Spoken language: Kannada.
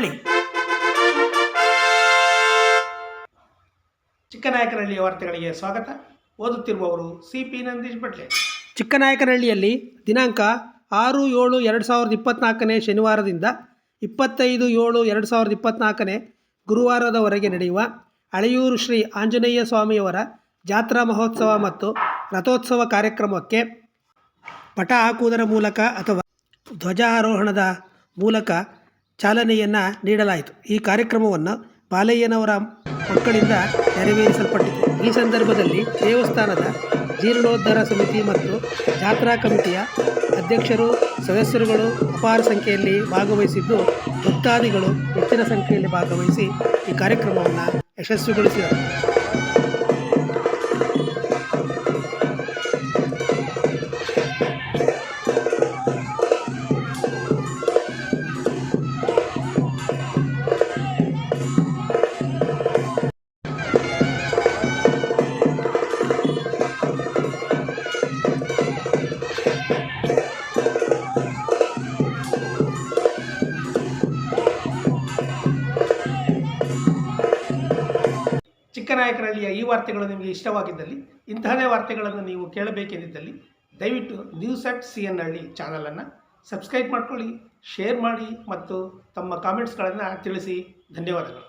ಚಿಕ್ಕನಾಯಕನಹಳ್ಳಿ ಚಿಕ್ಕನಾಯಕನಹಳ್ಳಿಯ ವಾರ್ತೆಗಳಿಗೆ ಸ್ವಾಗತ. ಓದುತ್ತಿರುವವರು ಸಿ ಪಿ ನಂದೀಶ್ ಬಟ್ಲೆ ಚಿಕ್ಕನಾಯಕನಹಳ್ಳಿಯಲ್ಲಿ ದಿನಾಂಕ ಆರು ಏಳು ಎರಡು ಸಾವಿರದ ಇಪ್ಪತ್ತ್ನಾಲ್ಕನೇ ಶನಿವಾರದಿಂದ ಇಪ್ಪತ್ತೈದು ಏಳು ಎರಡು ಸಾವಿರದ ಇಪ್ಪತ್ತ್ನಾಲ್ಕನೇ ಗುರುವಾರದವರೆಗೆ ನಡೆಯುವ ಹಳೆಯೂರು ಶ್ರೀ ಆಂಜನೇಯ ಸ್ವಾಮಿಯವರ ಜಾತ್ರಾ ಮಹೋತ್ಸವ ಮತ್ತು ರಥೋತ್ಸವ ಕಾರ್ಯಕ್ರಮಕ್ಕೆ ಪಟ ಹಾಕುವುದರ ಮೂಲಕ ಅಥವಾ ಧ್ವಜಾರೋಹಣದ ಮೂಲಕ ಚಾಲನೆಯನ್ನು ನೀಡಲಾಯಿತು. ಈ ಕಾರ್ಯಕ್ರಮವನ್ನು ಬಾಲಯ್ಯನವರ ಮಕ್ಕಳಿಂದ ನೆರವೇರಿಸಲ್ಪಟ್ಟಿತು. ಈ ಸಂದರ್ಭದಲ್ಲಿ ದೇವಸ್ಥಾನದ ಜೀರ್ಣೋದ್ಧಾರ ಸಮಿತಿ ಮತ್ತು ಜಾತ್ರಾ ಕಮಿಟಿಯ ಅಧ್ಯಕ್ಷರು, ಸದಸ್ಯರುಗಳು ಅಪಾರ ಸಂಖ್ಯೆಯಲ್ಲಿ ಭಾಗವಹಿಸಿದ್ದು, ಭಕ್ತಾದಿಗಳು ಹೆಚ್ಚಿನ ಸಂಖ್ಯೆಯಲ್ಲಿ ಭಾಗವಹಿಸಿ ಈ ಕಾರ್ಯಕ್ರಮವನ್ನು ಯಶಸ್ವಿಗೊಳಿಸಿದರು. ಚಿಕ್ಕನಾಯಕನಹಳ್ಳಿಯ ಈ ವಾರ್ತೆಗಳು ನಿಮಗೆ ಇಷ್ಟವಾಗಿದ್ದಲ್ಲಿ ಇಂತಹದೇ ವಾರ್ತೆಗಳನ್ನು ನೀವು ಕೇಳಬೇಕೆಂದಿದ್ದಲ್ಲಿ ದಯವಿಟ್ಟು ನ್ಯೂಸ್ ಅಟ್ ಸಿ ಎನ್ ಹಳ್ಳಿ ಚಾನಲನ್ನು ಸಬ್ಸ್ಕ್ರೈಬ್ ಮಾಡ್ಕೊಳ್ಳಿ, ಶೇರ್ ಮಾಡಿ ಮತ್ತು ತಮ್ಮ ಕಾಮೆಂಟ್ಸ್ಗಳನ್ನು ತಿಳಿಸಿ. ಧನ್ಯವಾದಗಳು.